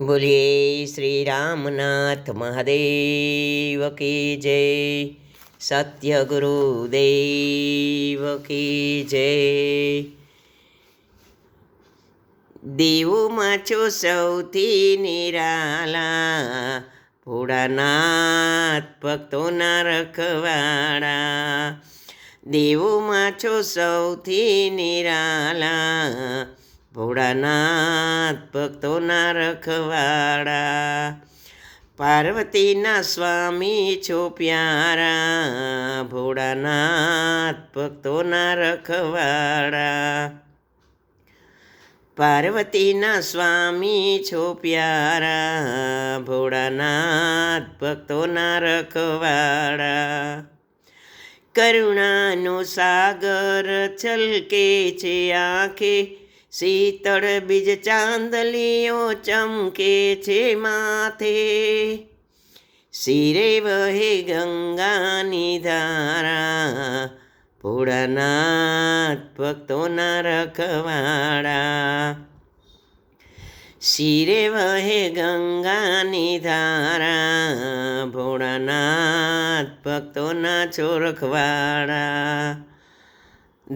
બોલીએ શ્રી રામનાથ મહાદેવ કી જય, સત્ય ગુરુદેવ કી જય. દેવોમાં છો સૌથી નિરાલા, ભોળાનાથ ભક્તોના રખવાળા દેવોમાં છો સૌથી નિરાલા ભોળાનાથ ભક્તોના રખવાડા. પાર્વતીના સ્વામી છો પ્યારા. ભોળાનાથ ભક્તોના રખવાડા. પાર્વતીના સ્વામી છો પ્યારા. ભોળાનાથ ભક્તોના રખવાડા. કરુણાનો સાગર છલકે છે આંખે. શીતળ બીજ ચાંદલીઓ ચમકે છે માથે. શિરે વહે ગંગાની ધારા, ભોળાનાથ ભક્તોના રખવાડા. શિરે વહે ગંગાની ધારા, ભોળાનાથ ભક્તોના છો રખવાડા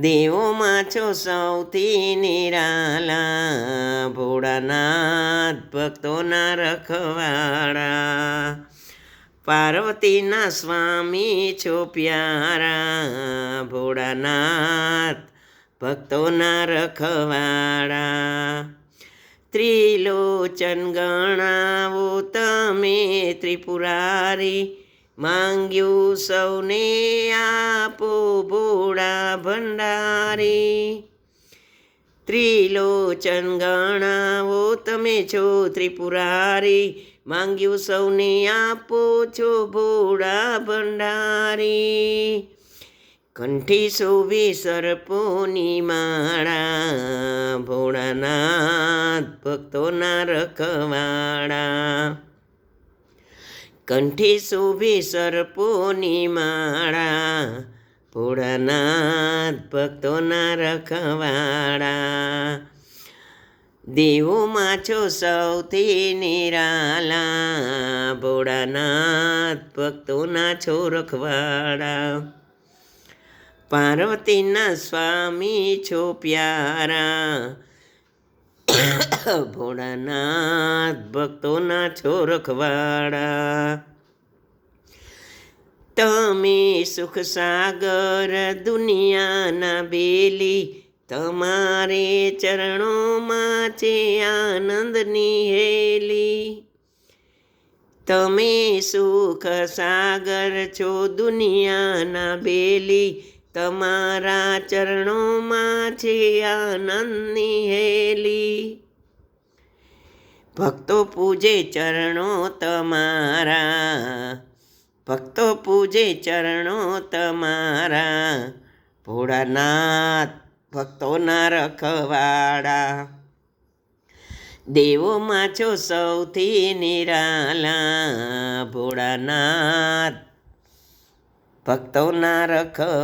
દેવોમાં છો સૌથી નિરાલા. ભોળાનાથ ભક્તોના રખવાડા પાર્વતીના સ્વામી છો પ્યારા. ભોળાનાથ ભક્તોના રખવાડા ત્રિલોચન ગણાવો તમે ત્રિપુરારી. માંગ્યું સૌને આપો ભોળા ભંડારી. ત્રિલોચન ગણાવો તમે છો ત્રિપુરારી. માંગ્યું સૌને આપો છો ભોળા ભંડારી. કંઠી શોભી સર્પોની માળા, ભોળાનાથ ભક્તોના રખવાડા કંઠી શોભી સર્પોની માળા, ભોળાનાથ ભક્તોના રખવાળા. દેવોમાં છો સૌથી નિરાલા, ભોળાનાથ ભક્તોના છો રખવાડા પાર્વતીના સ્વામી છો પ્યારા ભોળાનાથ ભક્તોના છો રખવાડા તમે સુખ સાગર દુનિયાના બેલી, તમારે ચરણોમાં છે આનંદની હેલી. તમે સુખ સાગર છો દુનિયાના બેલી તમારા ચરણોમાં છે આનંદની હેલી. ભક્તો પૂજે ચરણો તમારા. ભક્તો પૂજે ચરણો તમારા. ભોળાનાથ ભક્તોના રખવાડા. દેવોમાં છો સૌથી નિરાલા. ભોળાનાથ ભક્તોના રખવા